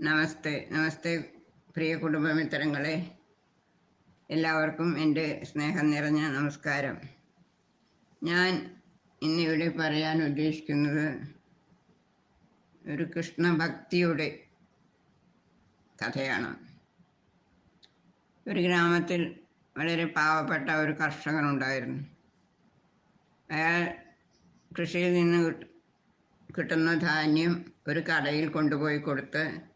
നമസ്തേ നമസ്തേ പ്രിയ കുടുംബമിത്രങ്ങളെ. എല്ലാവർക്കും എന്റെ സ്നേഹം നിറഞ്ഞ നമസ്കാരം. ഞാൻ ഇന്നിവിടെ പറയാൻ ഉദ്ദേശിക്കുന്നത് ഒരു കൃഷ്ണഭക്തിയുടെ കഥയാണ്. ഒരു ഗ്രാമത്തിൽ വളരെ പാവപ്പെട്ട ഒരു കർഷകനുണ്ടായിരുന്നു. അയാൾ കൃഷിയിൽ നിന്ന് കിട്ട- കിട്ടുന്ന ധാന്യം ഒരു കടയിൽ കൊണ്ടുപോയി കൊടുത്ത്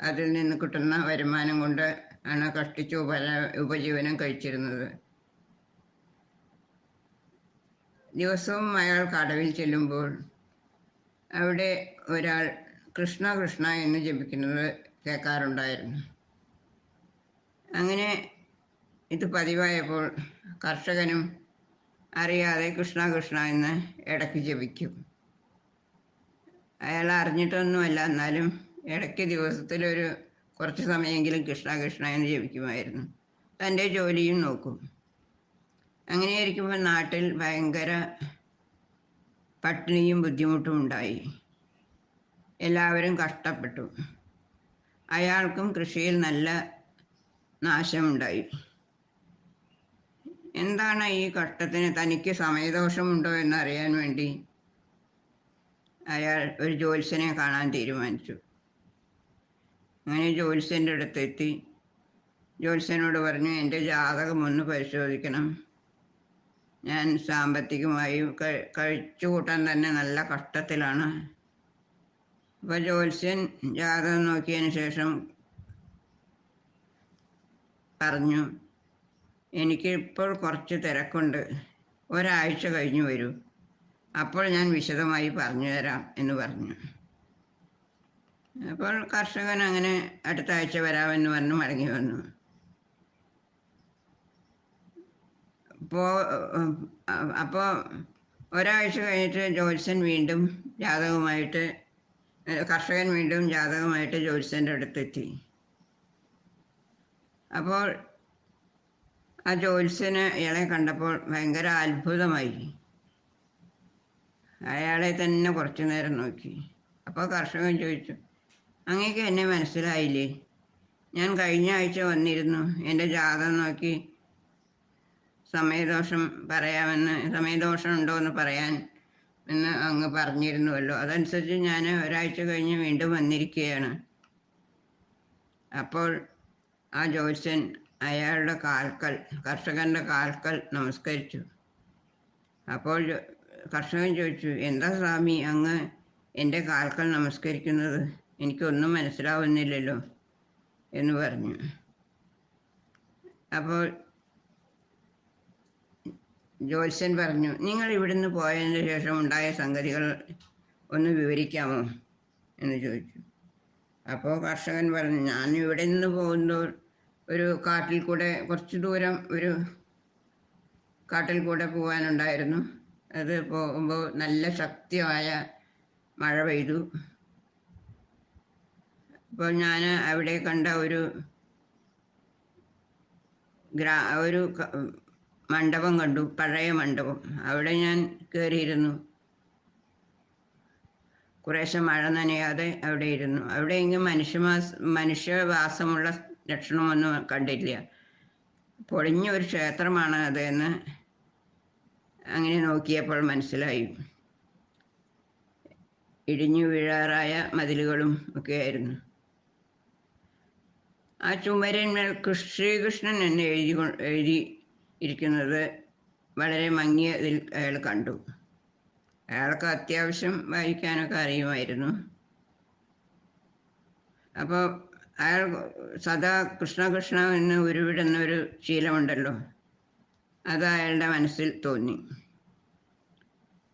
അതിൽ നിന്ന് കിട്ടുന്ന വരുമാനം കൊണ്ട് ആണ് കഷ്ടിച്ച് ഉപല ഉപജീവനം കഴിച്ചിരുന്നത്. ദിവസവും അയാൾ കടവിൽ ചെല്ലുമ്പോൾ അവിടെ ഒരാൾ കൃഷ്ണ കൃഷ്ണ എന്ന് ജപിക്കുന്നത് കേൾക്കാറുണ്ടായിരുന്നു. അങ്ങനെ ഇത് പതിവായപ്പോൾ കർഷകനും അറിയാതെ കൃഷ്ണ കൃഷ്ണ എന്ന് ഇടയ്ക്ക് ജപിക്കും. അയാൾ അറിഞ്ഞിട്ടൊന്നുമല്ല എന്നാലും ഇടയ്ക്ക് ദിവസത്തിലൊരു കുറച്ച് സമയമെങ്കിലും കൃഷ്ണ കൃഷ്ണ എന്ന് ജപിക്കുമായിരുന്നു. തന്റെ ജോലിയും നോക്കും. അങ്ങനെ ഇരിക്കുമ്പോൾ നാട്ടിൽ ഭയങ്കര പട്ടിണിയും ബുദ്ധിമുട്ടും ഉണ്ടായി. എല്ലാവരും കഷ്ടപ്പെട്ടു. അയാൾക്കും കൃഷിയിൽ നല്ല നാശമുണ്ടായി. എന്താണ് ഈ കഷ്ടത്തിന് തനിക്ക് സമയദോഷമുണ്ടോ എന്നറിയാൻ വേണ്ടി അയാൾ ഒരു ജ്യോത്സ്യനെ കാണാൻ തീരുമാനിച്ചു. അങ്ങനെ ജ്യോത്സ്യന്റെ അടുത്തെത്തി. ജ്യോത്സ്യനോട് പറഞ്ഞു എന്റെ ജാതകം ഒന്ന് പരിശോധിക്കണം. ഞാൻ സാമ്പത്തികമായി കഴിച്ചുകൂട്ടാൻ കഴിച്ചു കൂട്ടാൻ തന്നെ നല്ല കഷ്ടത്തിലാണ്. അപ്പോൾ ജ്യോത്സ്യൻ ജാതകം നോക്കിയതിന് ശേഷം പറഞ്ഞു എനിക്ക് ഇപ്പോൾ കുറച്ച് തിരക്കുണ്ട്. ഒരാഴ്ച കഴിഞ്ഞു വരൂ. അപ്പോൾ ഞാൻ വിശദമായി പറഞ്ഞു തരാം എന്ന് പറഞ്ഞു. അപ്പോൾ കർഷകൻ അങ്ങനെ അടുത്ത ആഴ്ച വരാമെന്ന് പറഞ്ഞ് മടങ്ങി വന്നു. അപ്പോൾ അപ്പോൾ ഒരാഴ്ച കഴിഞ്ഞിട്ട് ജോത്സൻ വീണ്ടും ജാതകമായിട്ട് കർഷകൻ വീണ്ടും ജാതകമായിട്ട് ജ്യോത്സ്യന്റെ അടുത്തെത്തി. അപ്പോൾ ആ ജ്യോത്സ്യന് ഇയാളെ കണ്ടപ്പോൾ ഭയങ്കര അത്ഭുതമായി. അയാളെ തന്നെ കുറച്ചു നേരം നോക്കി. അപ്പോൾ കർഷകൻ ചോദിച്ചു അങ്ങേക്ക് എന്നെ മനസ്സിലായില്ലേ? ഞാൻ കഴിഞ്ഞ ആഴ്ച വന്നിരുന്നു. എന്റെ ജാതം നോക്കി സമയദോഷം പറയാമെന്ന് സമയദോഷം ഉണ്ടോ എന്ന് പറയാൻ എന്ന് അങ്ങ് പറഞ്ഞിരുന്നുവല്ലോ. അതനുസരിച്ച് ഞാൻ ഒരാഴ്ച കഴിഞ്ഞ് വീണ്ടും വന്നിരിക്കുകയാണ്. അപ്പോൾ ആ ജ്യോത്സ്യൻ അയാളുടെ കാൽക്കൽ കർഷകന്റെ കാൽക്കൽ നമസ്കരിച്ചു. അപ്പോൾ കർഷകൻ ചോദിച്ചു എന്താ സ്വാമി അങ്ങ് എന്റെ കാൽക്കൽ നമസ്കരിക്കുന്നത്? എനിക്കൊന്നും മനസ്സിലാവുന്നില്ലല്ലോ എന്ന് പറഞ്ഞു. അപ്പോൾ ജോത്സ്യൻ പറഞ്ഞു നിങ്ങൾ ഇവിടുന്ന് പോയതിന് ശേഷം ഉണ്ടായ സംഗതികൾ ഒന്ന് വിവരിക്കാമോ? എന്ന് ചോദിച്ചു. അപ്പോൾ കർഷകൻ പറഞ്ഞു ഞാൻ ഇവിടെ നിന്ന് പോകുമ്പോൾ ഒരു കാട്ടിൽ കൂടെ കുറച്ച് ദൂരം ഒരു കാട്ടിൽ കൂടെ പോകാനുണ്ടായിരുന്നു. അത് പോകുമ്പോൾ നല്ല ശക്തിയായ മഴ പെയ്തു. അപ്പോൾ ഞാൻ അവിടെ കണ്ട ഒരു ഗ്രാ ഒരു മണ്ഡപം കണ്ടു പഴയ മണ്ഡപം. അവിടെ ഞാൻ കയറിയിരുന്നു കുറേശ്ശെ മഴ നനയാതെ അവിടെ ഇരുന്നു. അവിടെ എങ്കിലും മനുഷ്യ മനുഷ്യവാസമുള്ള ലക്ഷണമൊന്നും കണ്ടില്ല. പൊളിഞ്ഞ ഒരു ക്ഷേത്രമാണ് അത് എന്ന് അങ്ങനെ നോക്കിയപ്പോൾ മനസ്സിലായി. ഇടിഞ്ഞു വീഴാറായ മതിലുകളും ഒക്കെയായിരുന്നു. ആ ചുമരന്മേൽ കൃഷ് ശ്രീകൃഷ്ണൻ എന്ന് എഴുതി എഴുതി ഇരിക്കുന്നത് വളരെ മങ്ങിയതിൽ അയാൾ കണ്ടു. അയാൾക്ക് അത്യാവശ്യം വായിക്കാനൊക്കെ അറിയുമായിരുന്നു. അപ്പോൾ അയാൾ സദാ കൃഷ്ണ കൃഷ്ണ എന്ന് ഉരുവിടുന്ന ഒരു ശീലമുണ്ടല്ലോ. അത് അയാളുടെ മനസ്സിൽ തോന്നി.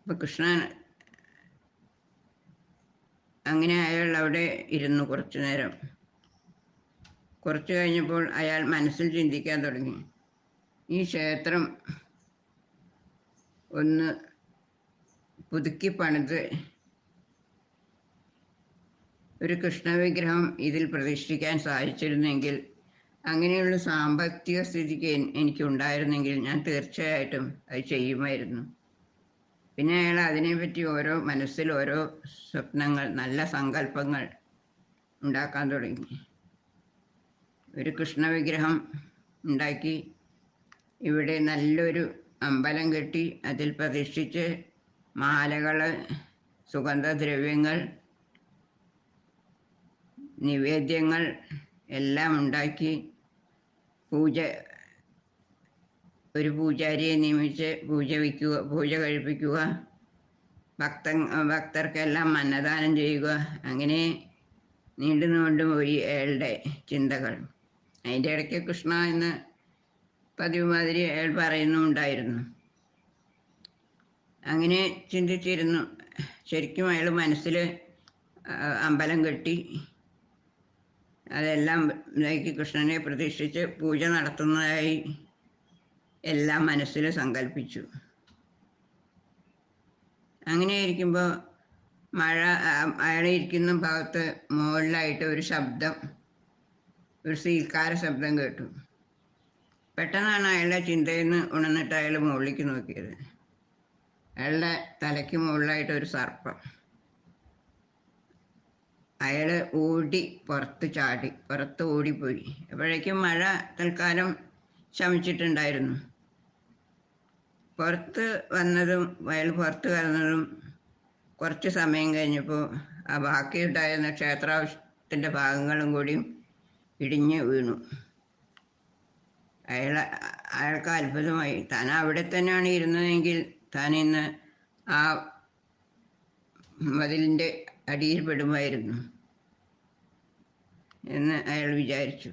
അപ്പം കൃഷ്ണൻ അങ്ങനെ അയാൾ അവിടെ ഇരുന്നു കുറച്ചു നേരം. കുറച്ചു കഴിഞ്ഞപ്പോൾ അയാൾ മനസ്സിൽ ചിന്തിക്കാൻ തുടങ്ങി. ഈ ക്ഷേത്രം ഒന്ന് പുതുക്കി പണിത് ഒരു കൃഷ്ണവിഗ്രഹം ഇതിൽ പ്രതിഷ്ഠിക്കാൻ സാധിച്ചിരുന്നെങ്കിൽ അങ്ങനെയുള്ള സാമ്പത്തിക സ്ഥിതിക്ക് എനിക്ക് എനിക്കുണ്ടായിരുന്നെങ്കിൽ ഞാൻ തീർച്ചയായിട്ടും അത് ചെയ്യുമായിരുന്നു. പിന്നെ അയാൾ അതിനെപ്പറ്റി ഓരോ മനസ്സിൽ ഓരോ സ്വപ്നങ്ങൾ നല്ല സങ്കല്പങ്ങൾ ഉണ്ടാക്കാൻ തുടങ്ങി. ഒരു കൃഷ്ണ വിഗ്രഹം ഉണ്ടാക്കി. ഇവിടെ നല്ലൊരു അമ്പലം കെട്ടി അതിൽ പ്രതിഷ്ഠിച്ച് മാലകൾ സുഗന്ധദ്രവ്യങ്ങൾ നിവേദ്യങ്ങൾ എല്ലാം ഉണ്ടാക്കി. പൂജ ഒരു പൂജാരിയെ നിയമിച്ച് പൂജ വയ്ക്കുക പൂജ കഴിപ്പിക്കുക. ഭക്ത ഭക്തർക്കെല്ലാം അന്നദാനം ചെയ്യുക. അങ്ങനെ നീണ്ടു നീണ്ടു പോയി അയാളുടെ ചിന്തകൾ. അതിന്റെ ഇടയ്ക്ക് കൃഷ്ണ എന്ന് പതിവ് മാതിരി അയാൾ പറയുന്നുണ്ടായിരുന്നു. അങ്ങനെ ചിന്തിച്ചിരുന്നു. ശരിക്കും അയാൾ മനസ്സിൽ അമ്പലം കെട്ടി അതെല്ലാം ഇതാക്കി കൃഷ്ണനെ പ്രതീക്ഷിച്ച് പൂജ നടത്തുന്നതായി എല്ലാം മനസ്സിൽ സങ്കല്പിച്ചു അങ്ങനെ ഇരിക്കുമ്പോൾ മഴ അയാൾ ഇരിക്കുന്ന ഭാഗത്ത് മുകളിലായിട്ട് ഒരു ശബ്ദം ഒരു സീൽക്കാര ശബ്ദം കേട്ടു. പെട്ടെന്നാണ് അയാളുടെ ചിന്തയിൽ നിന്ന് ഉണർന്നിട്ട് അയാൾ മുകളിലേക്ക് നോക്കിയത്. അയാളുടെ തലയ്ക്ക് മുകളിലായിട്ട് ഒരു സർപ്പം. അയാൾ ഓടി പുറത്ത് ചാടി പുറത്ത് ഓടിപ്പോയി. അപ്പോഴേക്കും മഴ തൽക്കാലം ശമിച്ചിട്ടുണ്ടായിരുന്നു. പുറത്ത് വന്നതും അയാൾ പുറത്ത് കടന്നതും കുറച്ച് സമയം കഴിഞ്ഞപ്പോൾ ആ ബാക്കിയുണ്ടായിരുന്ന ക്ഷേത്രാവശ്യത്തിന്റെ ഭാഗങ്ങളും കൂടിയും ഇടിഞ്ഞ് വീണു. അയാൾ അയാൾക്ക് അത്ഭുതമായി. താൻ അവിടെ തന്നെയാണ് ഇരുന്നതെങ്കിൽ താൻ ഇന്ന് ആ മതിലിന്റെ അടിയിൽ പെടുമായിരുന്നു എന്ന് അയാൾ വിചാരിച്ചു.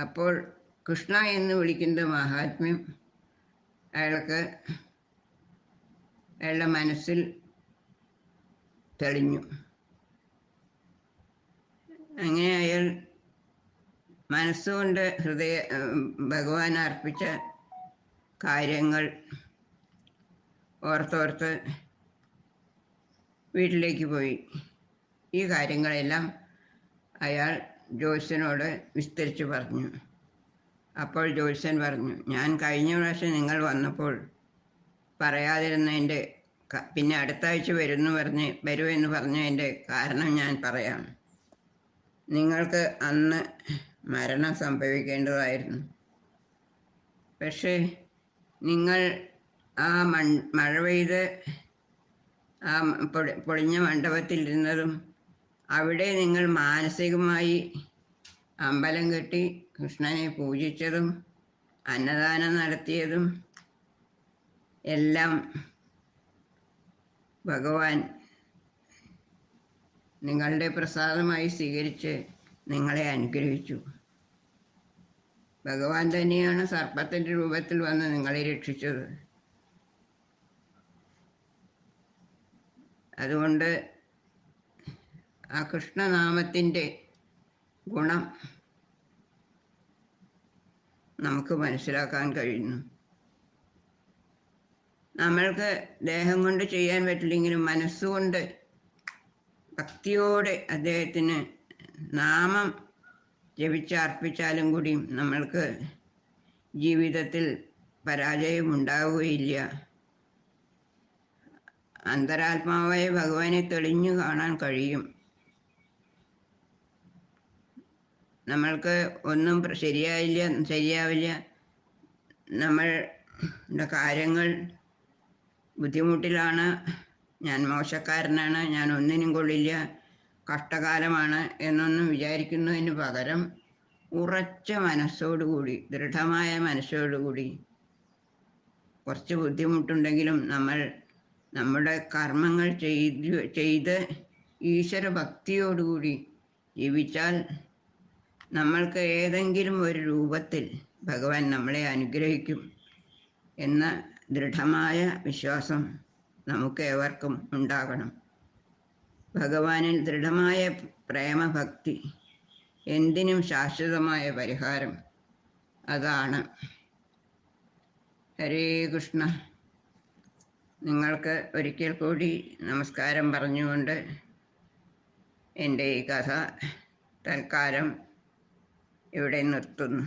അപ്പോൾ കൃഷ്ണ എന്ന് വിളിക്കുന്ന മഹാത്മ്യം അയാൾക്ക് അയാളുടെ മനസ്സിൽ തെളിഞ്ഞു. അങ്ങനെ അയാൾ മനസ്സുകൊണ്ട് ഹൃദയ ഭഗവാൻ അർപ്പിച്ച കാര്യങ്ങൾ ഓർത്തോർത്ത് വീട്ടിലേക്ക് പോയി. ഈ കാര്യങ്ങളെല്ലാം അയാൾ ജ്യോത്സ്യനോട് വിസ്തരിച്ച് പറഞ്ഞു. അപ്പോൾ ജ്യോത്സ്യൻ പറഞ്ഞു ഞാൻ കഴിഞ്ഞ പ്രാവശ്യം നിങ്ങൾ വന്നപ്പോൾ പറയാതിരുന്നതിന്റെ പിന്നെ അടുത്ത ആഴ്ച വരുന്നു പറഞ്ഞ് വരുമെന്ന് പറഞ്ഞതിന്റെ കാരണം ഞാൻ പറയാം. നിങ്ങൾക്ക് അന്ന് മരണം സംഭവിക്കേണ്ടതായിരുന്നു. പക്ഷേ നിങ്ങൾ ആ മൺ മഴ പെയ്ത് ആ പൊടി പൊളിഞ്ഞ മണ്ഡപത്തിലിരുന്നതും അവിടെ നിങ്ങൾ മാനസികമായി അമ്പലം കെട്ടി കൃഷ്ണനെ പൂജിച്ചതും അന്നദാനം നടത്തിയതും എല്ലാം ഭഗവാൻ നിങ്ങളുടെ പ്രസാദമായി സ്വീകരിച്ച് നിങ്ങളെ അനുഗ്രഹിച്ചു. ഭഗവാൻ തന്നെയാണ് സർപ്പത്തിന്റെ രൂപത്തിൽ വന്ന് നിങ്ങളെ രക്ഷിച്ചത്. അതുകൊണ്ട് ആ കൃഷ്ണനാമത്തിന്റെ ഗുണം നമുക്ക് മനസ്സിലാക്കാൻ കഴിയുന്നു. നമ്മൾക്ക് ദേഹം കൊണ്ട് ചെയ്യാൻ പറ്റില്ലെങ്കിലും മനസ്സുകൊണ്ട് ഭക്തിയോടെ അദ്ദേഹത്തിന് നാമം ജപിച്ചർപ്പിച്ചാലും കൂടി നമ്മൾക്ക് ജീവിതത്തിൽ പരാജയം ഉണ്ടാവുകയില്ല അന്തരാത്മാവായ ഭഗവാനെ തെളിഞ്ഞു കാണാൻ കഴിയും. നമ്മൾക്ക് ഒന്നും ശരിയായില്ല ശരിയാവില്ല. നമ്മളുടെ കാര്യങ്ങൾ ബുദ്ധിമുട്ടിലാണ്. ഞാൻ മോശക്കാരനാണ് ഞാൻ ഒന്നിനും കൊള്ളില്ല. കഷ്ടകാലമാണ് എന്നൊന്നും വിചാരിക്കുന്നതിന് പകരം ഉറച്ച മനസ്സോടുകൂടി ദൃഢമായ മനസ്സോടുകൂടി കുറച്ച് ബുദ്ധിമുട്ടുണ്ടെങ്കിലും നമ്മൾ നമ്മുടെ കർമ്മങ്ങൾ ചെയ്ത് ചെയ്ത് ഈശ്വര ഭക്തിയോടുകൂടി ജീവിച്ചാൽ നമ്മൾക്ക് ഏതെങ്കിലും ഒരു രൂപത്തിൽ ഭഗവാൻ നമ്മളെ അനുഗ്രഹിക്കും എന്ന ദൃഢമായ വിശ്വാസം നമുക്ക് ഏവർക്കും ഉണ്ടാകണം. ഭഗവാനിൽ ദൃഢമായ പ്രേമഭക്തി എന്തിനും ശാശ്വതമായ പരിഹാരം അതാണ്. ഹരേ കൃഷ്ണ. നിങ്ങൾക്ക് ഒരിക്കൽ കൂടി നമസ്കാരം പറഞ്ഞുകൊണ്ട് എന്റെ ഈ കഥ തൽക്കാലം ഇവിടെ നിർത്തുന്നു.